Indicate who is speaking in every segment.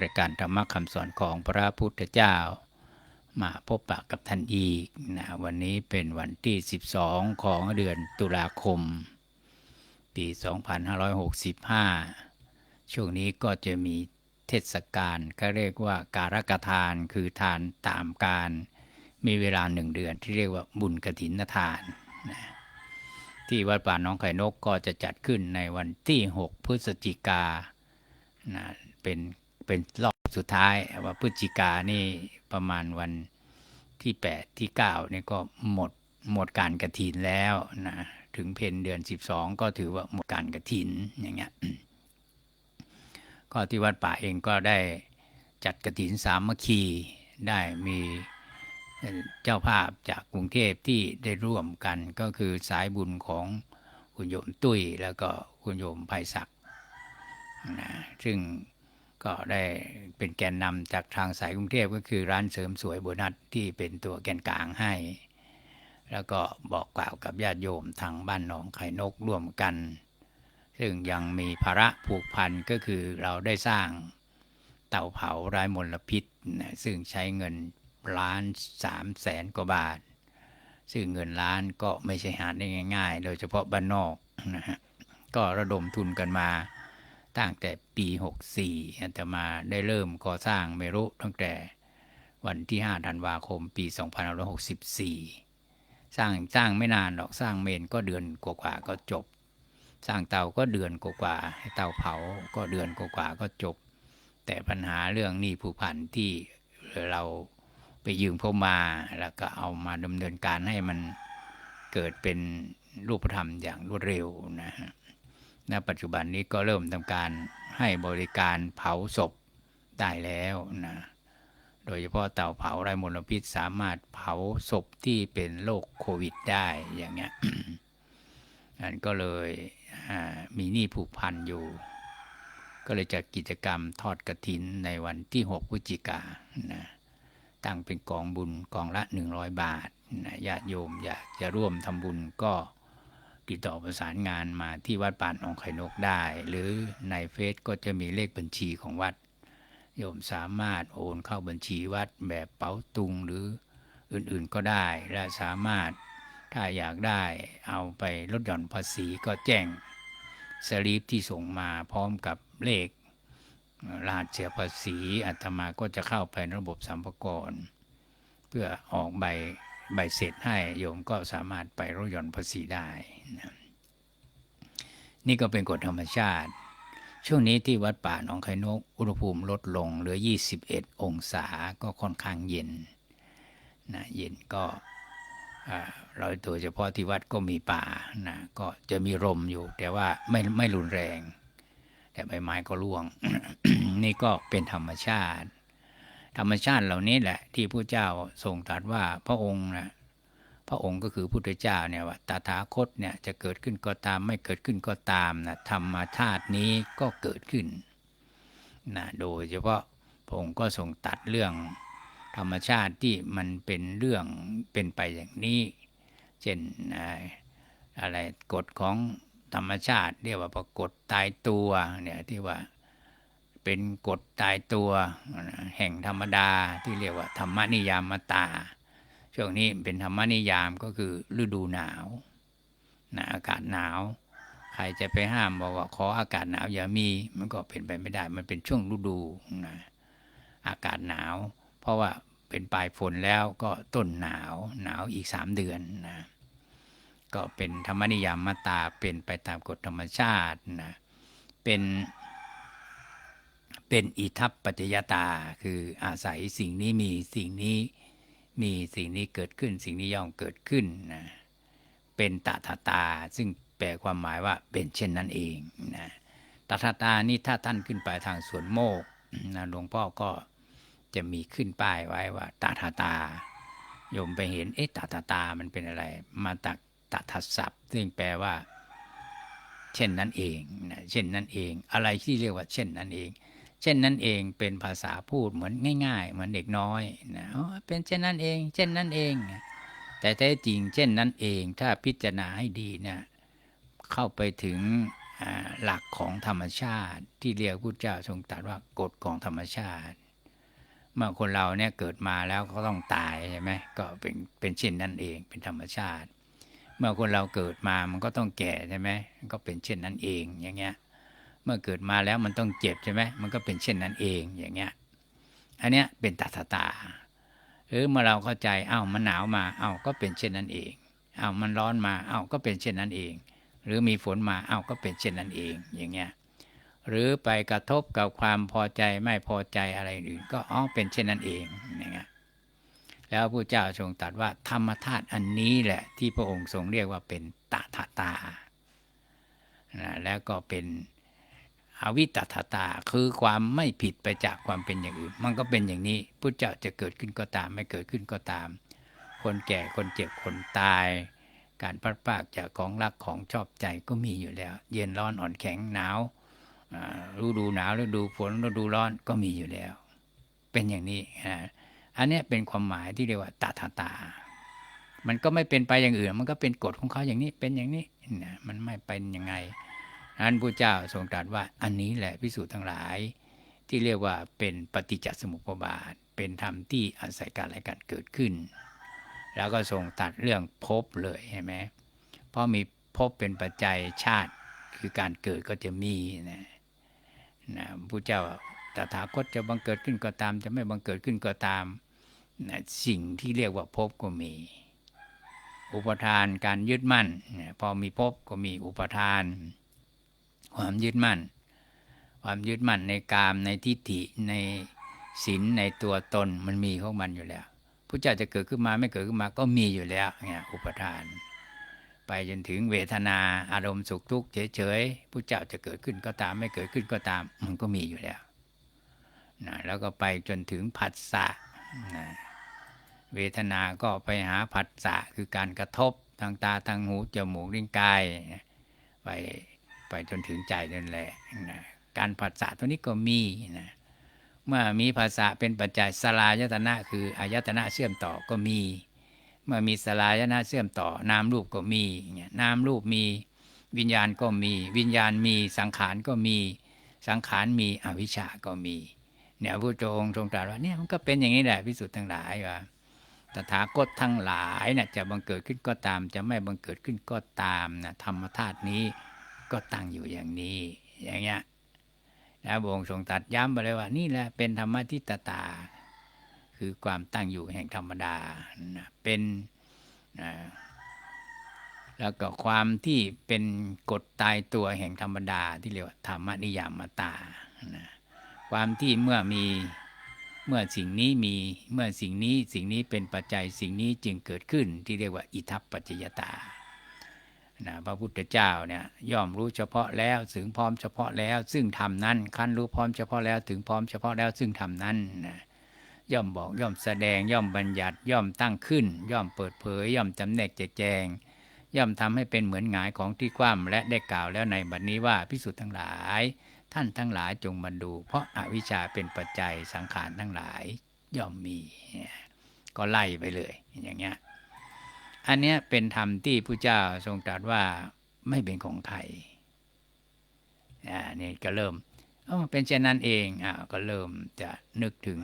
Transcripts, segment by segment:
Speaker 1: รายการธรรมคำสอนของพระพุทธเจ้า มาพบปะกับท่านอีกนะวันนี้เป็นวันที่ 12 ของเดือนตุลาคม ปี 2565 ช่วงนี้ก็จะมีเทศกาลก็เรียกว่าการกทานคือทานตามการมีเวลาหนึ่งเดือนที่เรียกว่าบุญกถินทานนะที่วัดป่าน้องไข่นกก็จะจัดขึ้นในวันที่ 6 พฤศจิกานะเป็น เป็นรอบสุดท้ายว่าพฤศจิกานี่ประมาณวันที่8ที่9นี่ก็หมดหมดการกระถินแล้วนะถึงเพนเดือน12ก็ถือว่าหมดการกระถินอย่างเงี้ยก็ที่วัดป่าเองก็ได้จัดกระถินสามัคคีได้มีเจ้าภาพจากกรุงเทพที่ได้ร่วมกันก็คือสายบุญของคุณโยมตุ้ยแล้วก็คุณโยมไพศักดิ์นะซึ่ง ก็ได้เป็นแกนนำจากทางสายกรุงเทพก็คือร้านเสริมสวยโบนัสที่เป็นตัวแกนกลางให้ แล้วก็บอกกล่าวกับญาติโยมทางบ้านหนองไข่นกร่วมกัน ซึ่งยังมีภาระผูกพันก็คือเราได้สร้างเตาเผาไร้มลพิษนะซึ่งใช้เงินล้านสามแสนกว่าบาท ซึ่งเงินล้านก็ไม่ใช่หาได้ง่าย ๆ โดยเฉพาะบ้านนอกนะฮะก็ระดมทุนกันมา ตั้งแต่ปี 64อันตมาได้เริ่มก่อสร้างเมรุตั้งแต่วันที่ 5 ธันวาคม ปี 2564 สร้างสร้างไม่นานหรอกสร้างเมนก็เดือนกว่าๆก็จบ สร้างเตาก็เดือนกว่าๆเตาเผาก็เดือนกว่าๆก็จบ แต่ปัญหาเรื่องหนี้ผูกพันที่เราไปยืมเข้ามาแล้วก็เอามาดำเนินการให้มันเกิดเป็นรูปธรรมอย่างรวดเร็วนะฮะ ณปัจจุบันนี้ก็เริ่มทำการให้บริการเผาศพได้แล้วนะโดยเฉพาะเต่าเผาไร้มลพิษสามารถเผาศพที่เป็นโรคโควิดได้อย่างเงี้ยอันก็เลยมีหนี้ผูกพันอยู่ ก็เลยจัดกิจกรรมทอดกระถินในวันที่ 6 พฤศจิกานะตั้งเป็นกองบุญกองละ 100 บาทนะญาติโยมอยากจะร่วมทำบุญก็ ติดต่อประสานงานมาที่วัดป่าหนองไข่นกได้ หรือในเฟซก็จะมีเลขบัญชีของวัด โยมสามารถโอนเข้าบัญชีวัดแบบเป๋าตุงหรืออื่นๆก็ได้ และสามารถถ้าอยากได้เอาไปลดหย่อนภาษีก็แจ้งสลิปที่ส่งมาพร้อมกับเลขรหัสเสียภาษีอาตมาก็จะเข้าไประบบสัมภาระเพื่อออกใบ ใบเสร็จให้โยมก็สามารถไปลดหย่อนภาษีได้นะนี่ก็เป็นกฎธรรมชาติ ช่วงนี้ที่วัดป่าหนองไข่นก อุณหภูมิลดลงเหลือ 21 องศาก็ค่อนข้างเย็นนะเย็นก็เราโดยเฉพาะที่วัดก็มีป่านะก็จะมีลมอยู่ แต่ว่าไม่ไม่รุนแรง แต่ใบไม้ก็ร่วง นี่ก็เป็นธรรมชาติ ธรรมชาติเหล่านี้แหละ ที่พระเจ้าทรงตรัสว่าพระองค์นะพระองค์ก็คือพุทธเจ้าเนี่ยว่าตถาคตเนี่ยจะเกิดขึ้นก็ตามไม่เกิดขึ้นก็ตามนะธรรมชาตินี้ก็เกิดขึ้นนะโดยเฉพาะพระองค์ก็ทรงตัดเรื่องธรรมชาติที่มันเป็นเรื่องเป็นไปอย่างนี้ เช่นอะไรกฎของธรรมชาติ เรียกว่าปรากฏตายตัวเนี่ยที่ว่า เป็นกฎตายตัวแห่งธรรมดาที่เรียกว่าธรรมนิยามตา ช่วงนี้เป็นธรรมนิยามก็คือฤดูหนาวนะอากาศหนาว ใครจะไปห้ามบอกว่าขออากาศหนาวอย่ามี มันก็เป็นไปไม่ได้ มันเป็นช่วงฤดูนะอากาศหนาว เพราะว่าเป็นปลายฝนแล้วก็ต้นหนาวหนาวอีกสามเดือนนะก็เป็นธรรมนิยามมาตาเป็นไปตามกฎธรรมชาตินะเป็น เป็นอิทัปปัจจยตา คืออาศัยสิ่งนี้มีสิ่งนี้มีสิ่งนี้เกิดขึ้น สิ่งนี้ย่อมเกิดขึ้นนะเป็นตถาตา ซึ่งแปลความหมายว่าเป็นเช่นนั้นเองนะตถาตานี่ถ้าท่านขึ้นไปทางสวนโมกนะหลวงพ่อก็จะมีขึ้นป้ายไว้ว่าตถาตาโยมไปเห็นเอ๊ะตถาตามันเป็นอะไร มาจากตถศัพท์ ซึ่งแปลว่า เช่นนั้นเองนะเช่นนั้นเอง อะไรที่เรียกว่า เช่นนั้นเอง เช่นนั้นเองเป็นภาษาพูดเหมือนง่าย ๆ เหมือนเด็กน้อยนะเป็นเช่นนั้นเอง เช่นนั้นเอง แต่แท้จริง เช่นนั้นเองถ้าพิจารณาให้ดีเนะเข้าไปถึงหลักของธรรมชาติ ที่เรียกพุทธเจ้าทรงตรัสว่ากฎของธรรมชาติ เมื่อคนเราเนี่ยเกิดมาแล้วก็ต้องตายใช่ไหมก็เป็นเป็นเช่นนั้นเองเป็นธรรมชาติ เมื่อคนเราเกิดมามันก็ต้องแก่ใช่ไหมก็เป็นเช่นนั้นเองอย่างเงี้ย เมื่อเกิดมาแล้วมันต้องเจ็บใช่ไหมมันก็เป็นเช่นนั้นเองอย่างเงี้ย อันเนี้ยเป็นตัทตา หรือเมื่อเราเข้าใจเอ้ามันหนาวมาเอ้าก็เป็นเช่นนั้นเองเอ้ามันร้อนมาเอ้าก็เป็นเช่นนั้นเอง หรือมีฝนมาเอ้าก็เป็นเช่นนั้นเองอย่างเงี้ย หรือไปกระทบกับความพอใจไม่พอใจอะไรอื่น ก็อ๋อเป็นเช่นนั้นเองอย่างเงี้ยแล้วพระเจ้าทรงตรัสว่าธรรมธาตุอันนี้แหละที่พระองค์ทรงเรียกว่าเป็นตถาตานะแล้วก็เป็น อวิตถตาคือความไม่ผิดไปจากความเป็นอย่างอื่น มันก็เป็นอย่างนี้พระเจ้าจะเกิดขึ้นก็ตาม ไม่เกิดขึ้นก็ตาม คนแก่คนเจ็บคนตาย การพัดพากจากของรักของชอบใจก็มีอยู่แล้ว เย็นร้อนอ่อนแข็งหนาวอ่าฤดูหนาวฤดูฝนฤดูร้อนก็มีอยู่แล้ว เป็นอย่างนี้นะอันนี้เป็นความหมายที่เรียกว่าตถาตา มันก็ไม่เป็นไปอย่างอื่น มันก็เป็นกฎของเขาอย่างนี้เป็นอย่างนี้นะมันไม่เป็นยังไง นั้นพระเจ้าทรงตรัสว่าอันนี้แหละพิสูจน์ทั้งหลาย ที่เรียกว่าเป็นปฏิจจสมุปบาท เป็นธรรมที่อาศัยการอะไรกันเกิดขึ้น แล้วก็ทรงตัดเรื่องภพเลยใช่ไหมเพราะมีภพเป็นปัจจัยชาติคือการเกิดก็จะมีนะนะพระเจ้าตถาคตจะบังเกิดขึ้นก็ตาม จะไม่บังเกิดขึ้นก็ตามนะสิ่งที่เรียกว่าภพก็มี อุปทานการยึดมั่นนะพอมีภพก็มีอุปทาน ความยึดมั่น ความยึดมั่นในกามในทิฏฐิในศีลในตัวตนมันมีของมันอยู่แล้วพระเจ้าจะเกิดขึ้นมาไม่เกิดขึ้นมาก็มีอยู่แล้วเนี่ยอุปทาน ไปจนถึงเวทนาอารมณ์สุขทุกข์เฉยๆพระเจ้าจะเกิดขึ้นก็ตามไม่เกิดขึ้นก็ตาม มันก็มีอยู่แล้วนะแล้วก็ไปจนถึงผัสสะนะเวทนาก็ไปหาผัสสะคือการกระทบทางตาทางหูจมูกลิ้นกาย ไป ไปจนถึงใจนั่นแหละนะการผัสสะตัวนี้ก็มีนะเมื่อมีภาษาเป็นปัจจัยสลายตนะคืออายตนะเชื่อมต่อก็มี เมื่อมีสลายตนะเชื่อมต่อนามรูปก็มีเนี่ยนามรูปมีวิญญาณก็มี วิญญาณมีสังขารก็มี สังขารมีอวิชชาก็มี เนี่ยพระองทรงตรัสว่าเนี่ยมันก็เป็นอย่างนี้แหละพิสุทธ์ทั้งหลายว่าตถาคตทั้งหลายน่ะจะบังเกิดขึ้นก็ตาม จะไม่บังเกิดขึ้นก็ตามนะธรรมธาตุนี้ ก็ตั้งอยู่อย่างนี้ อย่างเงี้ยนะพระองค์ทรงตรัสย้ำไปเลยว่า นี่แหละเป็นธรรมทิฏฐตา คือความตั้งอยู่แห่งธรรมดานะเป็นนะแล้วก็ความที่เป็นกฎตายตัวแห่งธรรมดาที่เรียกว่าธรรมนิยามตานะความที่เมื่อมีเมื่อสิ่งนี้มีเมื่อสิ่งนี้สิ่งนี้เป็นปัจจัยสิ่งนี้จึงเกิดขึ้นที่เรียกว่าอิทัปปัจจยตา นะพระพุทธเจ้าเนี่ยย่อมรู้เฉพาะแล้วถึงพร้อมเฉพาะแล้ว ซึ่งทำนั้นขั้นรู้พร้อมเฉพาะแล้วถึงพร้อมเฉพาะแล้วซึ่งทำนั้นนะย่อมบอกย่อมแสดงย่อมบัญญัติย่อมตั้งขึ้น ย่อมเปิดเผย ย่อมจำแนกแจกแจง ย่อมทำให้เป็นเหมือนหงายของที่คว่ำและได้กล่าวแล้วในบัดนนี้ว่าพิสุทธ์ทั้งหลาย ท่านทั้งหลายจงมาดู เพราะอาวิชชาเป็นปัจจัยสังขารทั้งหลายย่อมมี ก็ไล่ไปเลยอย่างเงี้ย อันเนี้ยเป็นธรรมที่พระเจ้าทรงตรัสว่าไม่เป็นของใครอ่านี่ก็เริ่มอ๋อเป็นเช่นนั้นเองอ่าก็เริ่มจะนึกถึง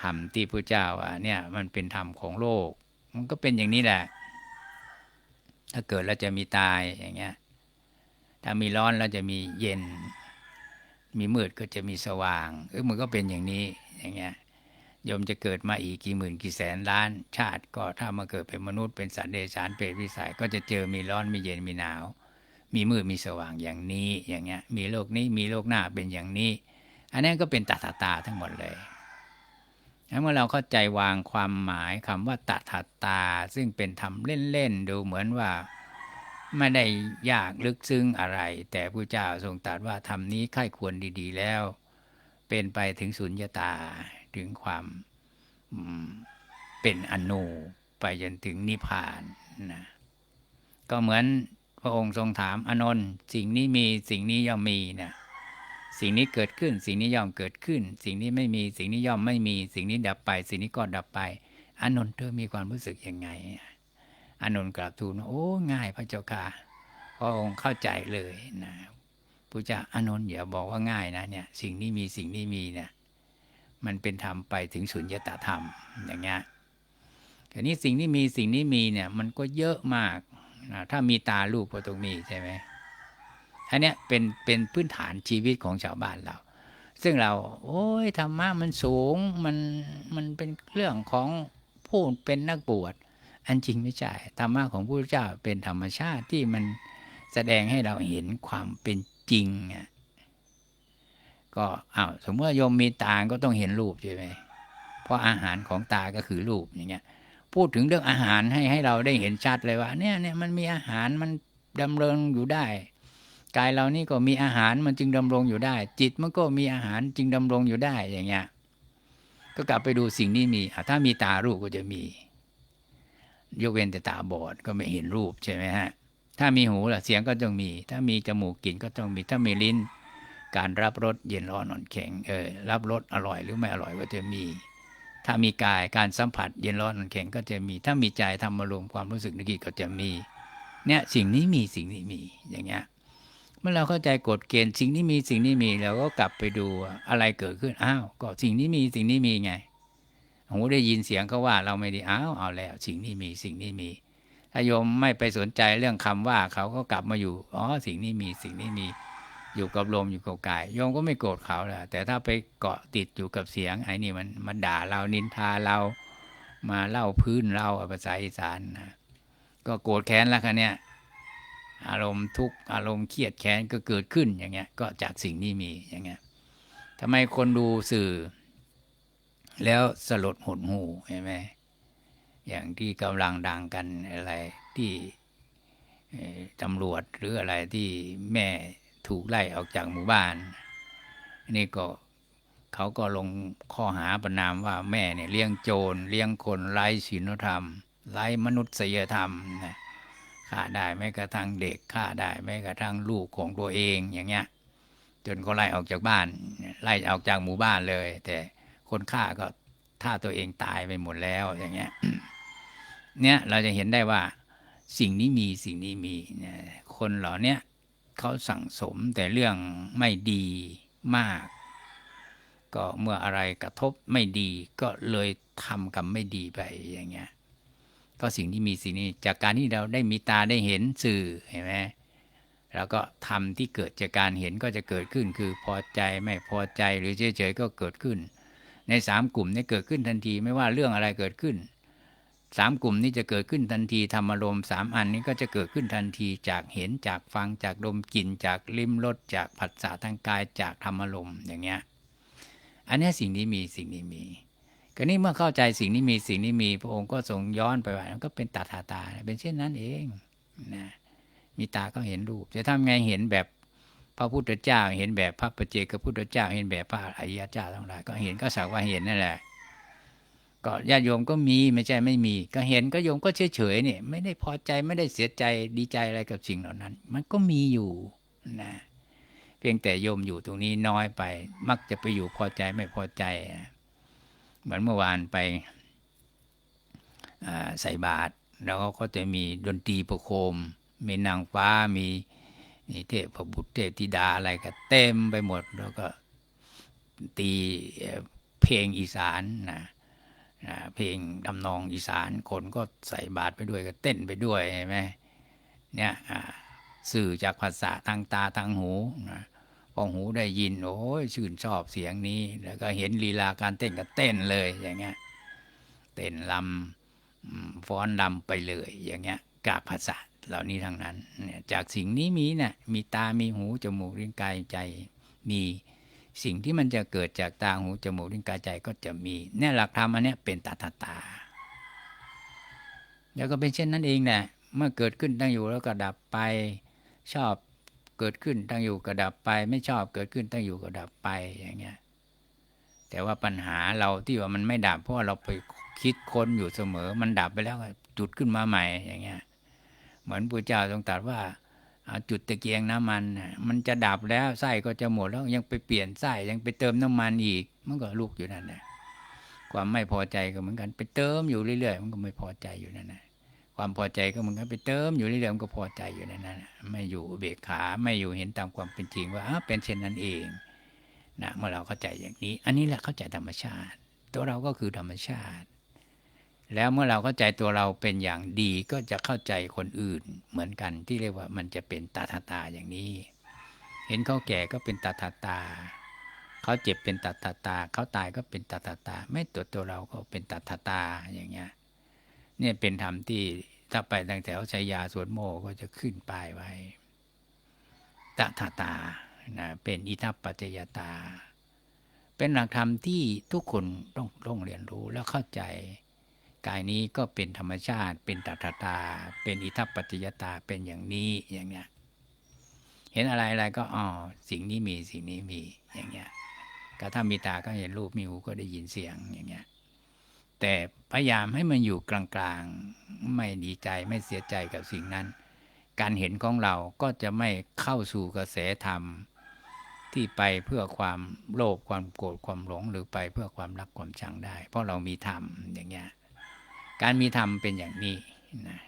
Speaker 1: ธรรมที่พระเจ้าว่าเนี่ยมันเป็นธรรมของโลก มันก็เป็นอย่างนี้แหละ ถ้าเกิดแล้วจะมีตายอย่างเงี้ยถ้ามีร้อนแล้วจะมีเย็น มีมืดก็จะมีสว่างเออมันก็เป็นอย่างนี้อย่างเงี้ย ยมจะเกิดมาอีกกี่หมื่นกี่แสนล้าน ชาติก็ถ้ามาเกิดเป็นมนุษย์เป็นสัตว์เดรัจฉานเปรตวิสัย ก็จะเจอมีร้อนมีเย็นมีหนาว มีมืดมีสว่างอย่างนี้อย่างเงี้ย มีโลกนี้มีโลกหน้าเป็นอย่างนี้ อันนี้ก็เป็นตถาตาทั้งหมดเลยเมื่อเราเข้าใจวางความหมายคำว่าตถาตา ซึ่งเป็นทำเล่นๆดูเหมือนว่าไม่ได้ยากลึกซึ้งอะไร แต่พระเจ้าทรงตรัสว่าทำนี้ค่ายควรดี ๆ แล้ว เป็นไปถึงสุญญตา ถึงความเป็นอนูไปจนถึงนิพพานนะก็เหมือนพระองค์ทรงถามอนนท์สิ่งนี้มีสิ่งนี้ย่อมมีนะสิ่งนี้เกิดขึ้น สิ่งนี้ย่อมเกิดขึ้น สิ่งนี้ไม่มีสิ่งนี้ย่อมไม่มี สิ่งนี้ดับไป สิ่งนี้ก็ดับไปอนนท์เธอมีความรู้สึกยังไงอนนท์กราบทูลโอ้ง่ายพระเจ้าค่ะพระองค์เข้าใจเลยนะพระเจ้าอนนท์อย่าบอกว่าง่ายนะเนี่ย สิ่งนี้มีสิ่งนี้มีเนี่ย มันเป็นธรรมไปถึงสุญญตธรรมอย่างเงี้ยทีนี้สิ่งที่มีสิ่งนี้มีเนี่ยมันก็เยอะมากถ้ามีตาลูกก็ต้องมีใช่ไหมอันเนี้ยเป็นเป็นพื้นฐานชีวิตของชาวบ้านเรา ซึ่งเรา โอ้ยธรรมะมันสูงมันมันเป็นเรื่องของผู้เป็นนักบวชอันจริงไม่ใช่ธรรมะของพระพุทธเจ้าเป็นธรรมชาติที่มันแสดงให้เราเห็นความเป็นจริงอะ ก็อ้าวสมมติว่าโยมมีตาก็ต้องเห็นรูปใช่ไหมเพราะอาหารของตาก็คือรูปอย่างเงี้ย พูดถึงเรื่องอาหารให้ให้เราได้เห็นชัดเลยว่า เนี่ยเนี่ยมันมีอาหารมันดำเริงอยู่ได้ กายเรานี่ก็มีอาหารมันจึงดำรงอยู่ได้ จิตมันก็มีอาหารจึงดำรงอยู่ได้อย่างเงี้ยก็กลับไปดูสิ่งนี้มีถ้ามีตารูปก็จะมี ยกเว้นแต่ตาบอดก็ไม่เห็นรูปใช่ไหมฮะถ้ามีหูล่ะเสียงก็ต้องมี ถ้ามีจมูกกลิ่นก็ต้องมี ถ้ามีลิ้น การรับรสเย็นร้อนอ่อนแข็งเออรับรสอร่อยหรือไม่อร่อยก็จะมี ถ้ามีกายการสัมผัสเย็นร้อนอ่อนแข็งก็จะมี ถ้ามีใจทำอารมณ์ความรู้สึกนึกคิดก็จะมี เนี่ยสิ่งนี้มีสิ่งนี้มีอย่างเงี้ยเมื่อเราเข้าใจกฎเกณฑ์สิ่งนี้มีสิ่งนี้มีเราก็กลับไปดูอะไรเกิดขึ้นอ้าวก็สิ่งนี้มีสิ่งนี้มีไงหูได้ยินเสียงเขาว่าเราไม่ด้อ้าวเอาแล้ว สิ่งนี้มีสิ่งนี้มีถ้าโยมไม่ไปสนใจเรื่องคำว่าเขาก็กลับมาอยู่อ๋อสิ่งนี้มีสิ่งนี้มี อยู่กับลมอยู่กับกายโยมก็ไม่โกรธเขาแหละแต่ถ้าไปเกาะติดอยู่กับเสียงไอ้นี่มันมันด่าเรานินทาเรา มาเล่าพื้นเราภาษาอีสานนะก็โกรธแค้นแล้วคันเนี้ยอารมณ์ทุกข์อารมณ์เครียดแค้นก็เกิดขึ้นอย่างเงี้ย ก็จากสิ่งนี้มีอย่างเงี้ยทำไมคนดูสื่อ แล้วสลดหดหูเห็นไหมอย่างที่กำลังดังกันอะไรที่ตำรวจหรืออะไรที่แม่ ถูกไล่ออกจากหมู่บ้าน นี่ก็เขาก็ลงข้อหาประนามว่าแม่เนี่ยเลี้ยงโจรเลี้ยงคนไร้ศีลธรรมไร้มนุษยธรรมนะฆ่าได้แม้กระทั่งเด็กฆ่าได้แม้กระทั่งลูกของตัวเองอย่างเงี้ยจนก็ไล่ออกจากบ้าน ไล่ออกจากหมู่บ้านเลย แต่คนฆ่าก็ท่าตัวเองตายไปหมดแล้วอย่างเงี้ยเนี่ยเราจะเห็นได้ว่าสิ่งนี้มีสิ่งนี้มีเนี่ยคนเหล่าเนี้ย เขาสั่งสมแต่เรื่องไม่ดีมาก ก็เมื่ออะไรกระทบไม่ดีก็เลยทำกรรมไม่ดีไปอย่างเงี้ยก็สิ่งที่มีสิ่งนี้จากการที่เราได้มีตาได้เห็นสื่อเห็นไหมแล้วก็ทำที่เกิดจากการเห็นก็จะเกิดขึ้น คือพอใจไม่พอใจหรือเฉยๆก็เกิดขึ้น ในสามกลุ่มนี้เกิดขึ้นทันทีไม่ว่าเรื่องอะไรเกิดขึ้น สามกลุ่มนี้จะเกิดขึ้นทันทีธรรมารมณ์สามอันนี้ก็จะเกิดขึ้นทันทีจากเห็นจากฟังจากดมกลิ่นจากลิ้มรสจากผัสสะทางกายจากธรรมารมณ์อย่างเงี้ยอันนี้สิ่งนี้มีสิ่งนี้มีก็นี่เมื่อเข้าใจสิ่งนี้มีสิ่งนี้มี พระองค์ก็ทรงย้อนไปว่ามันก็เป็นตาตาตา เป็นเช่นนั้นเองนะมีตาก็เห็นรูป จะทำไงเห็นแบบพระพุทธเจ้า เห็นแบบพระปัจเจกพุทธเจ้า เห็นแบบพระอริยเจ้าทั้งหลายก็เห็นก็สักว่าเห็นนั่นแหละ ก็ญาติโยมก็มีไม่ใช่ไม่มี ก็เห็นก็โยมก็เฉยเฉยเนี่ยไม่ได้พอใจไม่ได้เสียใจดีใจอะไรกับสิ่งเหล่านั้น มันก็มีอยู่นะเพียงแต่โยมอยู่ตรงนี้น้อยไป มักจะไปอยู่พอใจไม่พอใจเหมือนเมื่อวานไปใส่บาตรแล้วก็จะมีดนตรีประโคม มีนางฟ้ามีมีเทพบุตรเทพธิดาอะไรก็เต็มไปหมด แล้วก็ตีเพลงอีสานนะ เพลงดำนองอีสานคนก็ใส่บาตรไปด้วยก็เต้นไปด้วยเห็นไหมเนี่ยสื่อจากภาษาทางตาทางหูนะพอหูได้ยิน โอ้ยชื่นชอบเสียงนี้ แล้วก็เห็นลีลาการเต้นก็เต้นเลยอย่างเงี้ยเต้นลำอืมฟ้อนลำไปเลย อย่างเงี้ยกาภาษาเหล่านี้ทั้งนั้นเนี่ยจากสิ่งนี้มีเนี่ยมีตามีหูจมูกลิ้นกายใจมี สิ่งที่มันจะเกิดจากตาหูจมูกลิ้นกายใจก็จะมีเนี่ยหลักธรรมอันนี้เป็นตาตาตา แล้วก็เป็นเช่นนั้นเองแหละเมื่อเกิดขึ้นตั้งอยู่แล้วก็ดับไปชอบเกิดขึ้นตั้งอยู่ก็ดับไป ไม่ชอบเกิดขึ้นตั้งอยู่ก็ดับไปอย่างเงี้ยแต่ว่าปัญหาเราที่ว่ามันไม่ดับ เพราะเราไปคิดค้นอยู่เสมอ มันดับไปแล้วจุดขึ้นมาใหม่อย่างเงี้ยเหมือนพระเจ้าทรงตรัสว่า จุดตะเกียงน้ำมัน มันจะดับแล้วไส้ก็จะหมดแล้วยังไปเปลี่ยนไส้ยังไปเติมน้ำมันอีก มันก็ลุกอยู่นั่นแหละความไม่พอใจก็เหมือนกันไปเติมอยู่เรื่อยๆมันก็ไม่พอใจอยู่นั่นแหละความพอใจก็เหมันก็ไปเติมอยู่เรื่อยๆมันก็พอใจอยู่นนั้นน่ะไม่อยู่เบกขาไม่อยู่เห็นตามความเป็นจริงว่าเป็นเช่นนั้นเองนะเมื่อเราเข้าใจอย่างนี้ อันนี้แหละเข้าใจธรรมชาติ ตัวเราก็คือธรรมชาติ แล้วเมื่อเราเข้าใจตัวเราเป็นอย่างดีก็จะเข้าใจคนอื่นเหมือนกันที่เรียกว่ามันจะเป็นตาทาตาอย่างนี้ เห็นเขาแก่ก็เป็นตาทาตา เขาเจ็บเป็นตาตาตา เขาตายก็เป็นตาตาตา ไม่ตัวตัวเราก็เป็นตาตาตาอย่างเงี้ยเนี่ยเป็นธรรมที่ถ้าไปตั้งแต่เขาใช้ยาสวดโมก็จะขึ้นป้ายไว้ตาตาตานะเป็นอิทัปปัจจยตา เป็นหลักธรรมที่ทุกคนต้องต้องเรียนรู้แล้วเข้าใจ กายนี้ก็เป็นธรรมชาติ เป็นตถาตา เป็นอิทัปปัจจยตาเป็นอย่างนี้อย่างเนี้ยเห็นอะไรอะไรก็อ๋อสิ่งนี้มีสิ่งนี้มีอย่างเงี้ยก็ถ้ามีตาก็เห็นรูปมีหูก็ได้ยินเสียงอย่างเงี้ยแต่พยายามให้มันอยู่กลางๆไม่ดีใจไม่เสียใจกับสิ่งนั้น การเห็นของเราก็จะไม่เข้าสู่กระแสธรรมที่ไปเพื่อความโลภความโกรธความหลงหรือไปเพื่อความรักความชังได้ เพราะเรามีธรรมอย่างเงี้ย การมีธรรมเป็นอย่างนี้นะ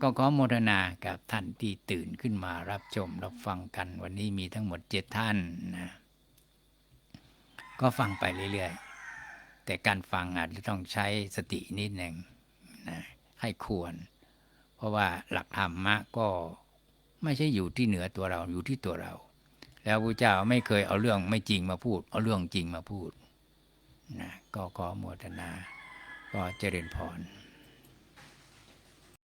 Speaker 1: ก็ขอโมทนากับท่านที่ตื่นขึ้นมารับชมรับฟังกัน วันนี้มีทั้งหมดเจ็ดท่านนะก็ฟังไปเรื่อยๆ แต่การฟังอาจจะต้องใช้สตินิดหนึ่งนะให้ควร เพราะว่าหลักธรรมะก็ไม่ใช่อยู่ที่เหนือตัวเราอยู่ที่ตัวเรา แล้วพระเจ้าไม่เคยเอาเรื่องไม่จริงมาพูด เอาเรื่องจริงมาพูดนะก็ขอโมทนา ก็เจริญพร